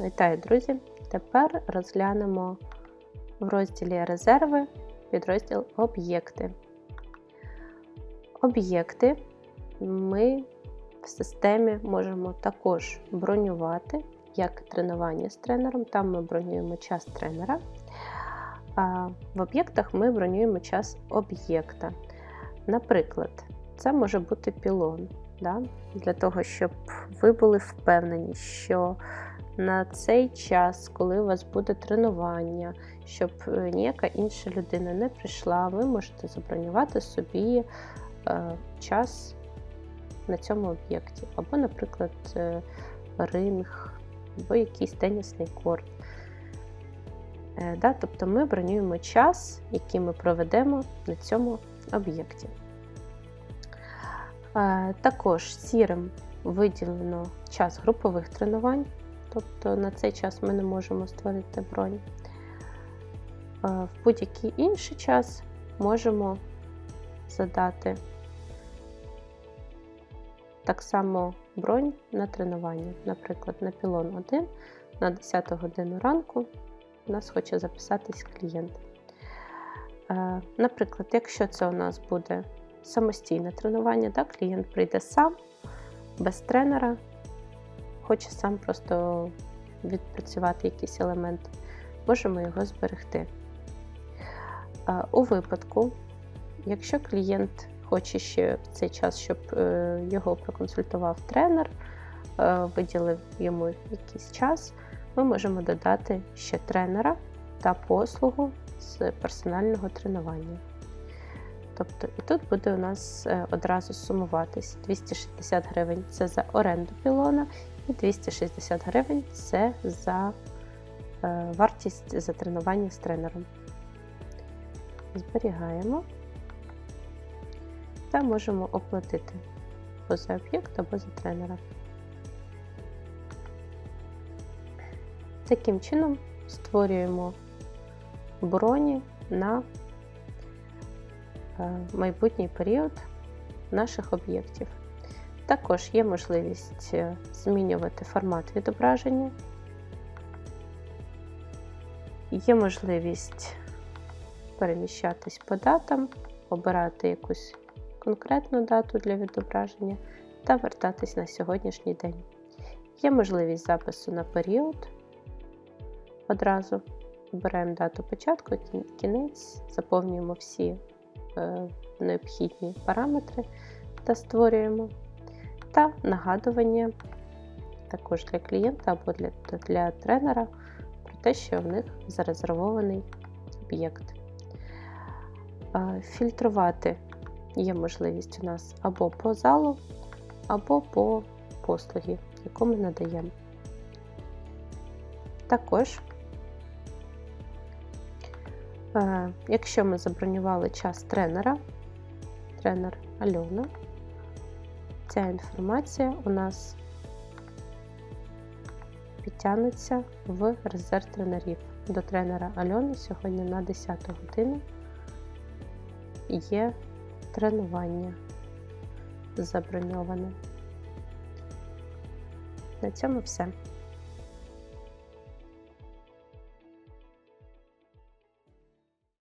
Вітаю, друзі! Тепер розглянемо в розділі Резерви підрозділ Об'єкти. Об'єкти ми в системі можемо також бронювати, як тренування з тренером. Там ми бронюємо час тренера. А в об'єктах ми бронюємо час об'єкта. Наприклад, це може бути пілон. Да? Для того, щоб ви були впевнені, що на цей час, коли у вас буде тренування, щоб е, ніяка інша людина не прийшла, ви можете забронювати собі е, час на цьому об'єкті. Або, наприклад, е, ринг, або якийсь тенісний корт. Да? Тобто ми бронюємо час, який ми проведемо на цьому об'єкті. Також сірим виділено час групових тренувань, тобто на цей час ми не можемо створити бронь. Е, В будь-який інший час можемо задати так само бронь на тренування. Наприклад, на пілон 1 на 10 годину ранку у нас хоче записатись клієнт. Е, Наприклад, якщо це у нас буде самостійне тренування, клієнт прийде сам, без тренера, хоче сам просто відпрацювати якісь елементи, можемо його зберегти. У випадку, якщо клієнт хоче ще в цей час, щоб е, його проконсультував тренер, е, виділив йому якийсь час, ми можемо додати ще тренера та послугу з персонального тренування. Тобто, і тут буде у нас е, одразу сумуватись 260 гривень це за оренду пілона, і 260 гривень це за е, вартість за тренування з тренером. Зберігаємо та можемо оплатити або за об'єкт, або за тренера. Таким чином створюємо броні на е, майбутній період наших об'єктів. Також є можливість е, змінювати формат відображення, є можливість переміщатись по датам, обирати якусь конкретну дату для відображення та вертатись на сьогоднішній день. Є можливість запису на період. Одразу обираємо дату початку, кінець, заповнюємо всі е, необхідні параметри та створюємо. Та нагадування також для клієнта або для, для тренера про те, що в них зарезервований об'єкт. Фільтрувати є можливість у нас або по залу, або по послугі, яку ми надаємо. Також, якщо ми забронювали час тренера, тренер Альона, ця інформація у нас підтягнеться в резерв тренерів. До тренера Альони сьогодні на 10 годину є тренування заброньоване. На цьому все.